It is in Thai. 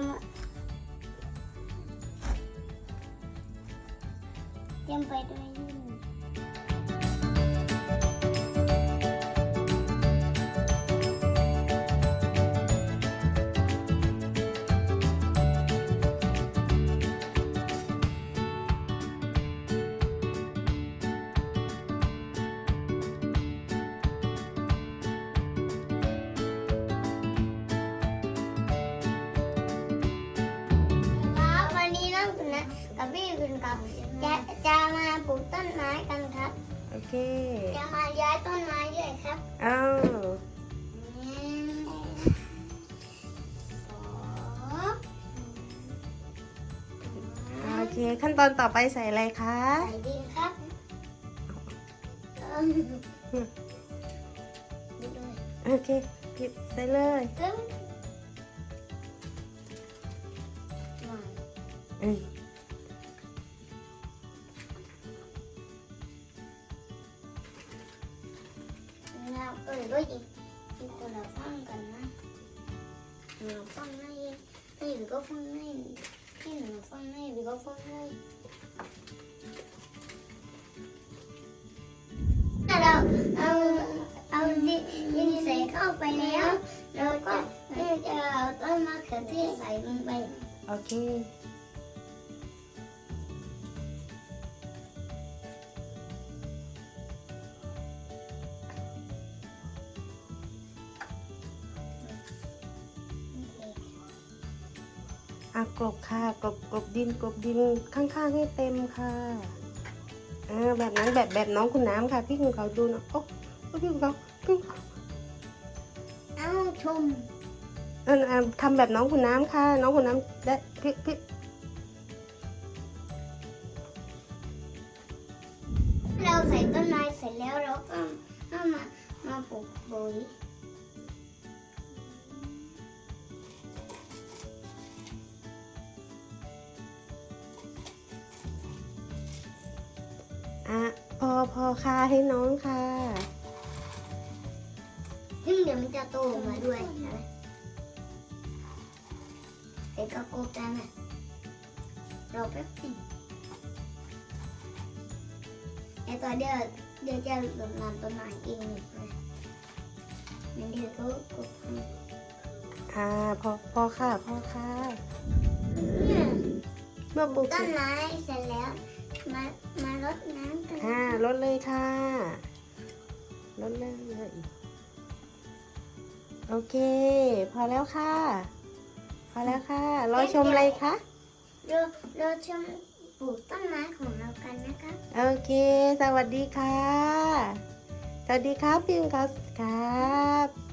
มเตรียมไปด้วย เคจะมาย้ายต้นไม้ด้วยครับเอาโอเค ขั้นตอนต่อไปใส่อะไรคะ ใส่ดินครับนี่ด้วยโอเคพิบใส่เลยตึ้งอืม เราเออด้วยอีกอีกตัวเราฟังกันนะเราฟังให้ให้หรือก็ฟังให้ให้หนูฟั อะกลบค่ะกลบกลบดินกลบดินข้างๆให้เต็มค่ะอ่าแบบนั้นแบบแบบน้องคุณน้ำค่ะ พี่คุณเขาดูนะโอ้พี่คุณเขาพี่คุณเขาเอาชมเออเออทำแบบน้องคุณน้ำค่ะ น้องคุณน้ำได้พี่พี่เราใส่ต้นไม้เสร็จแล้วเราก็เอามามาปลูกปุ๋ย พอพอค่ะให้น้องค่ะซึ่งเดี๋ยวมันจะโตออกมาด้วยใช่ไหมเด็กก็โกกันอะรอแป๊บนึงไอตัวเดียวเดี๋ยวจะหล่นน้ำต้นไม้เองเลยนะงั้นเดี๋ยวก็กดให้อ่าพอพอค่ะพอค่ะ เนี่ยเมื่อปลูกต้เสนร็จไม้เสร็จแล้วมามาร ดน้ำกันอ่าลดเลยค่ะลดเลยโอเค พอแล้วค่ะ พอแล้วค่ะ รอชมอะไรคะเราเราชมปลูกต้นไม้ของเรากันนะครับโอเค สวัสดีค่ะ สวัสดีครับพี่ครับครับ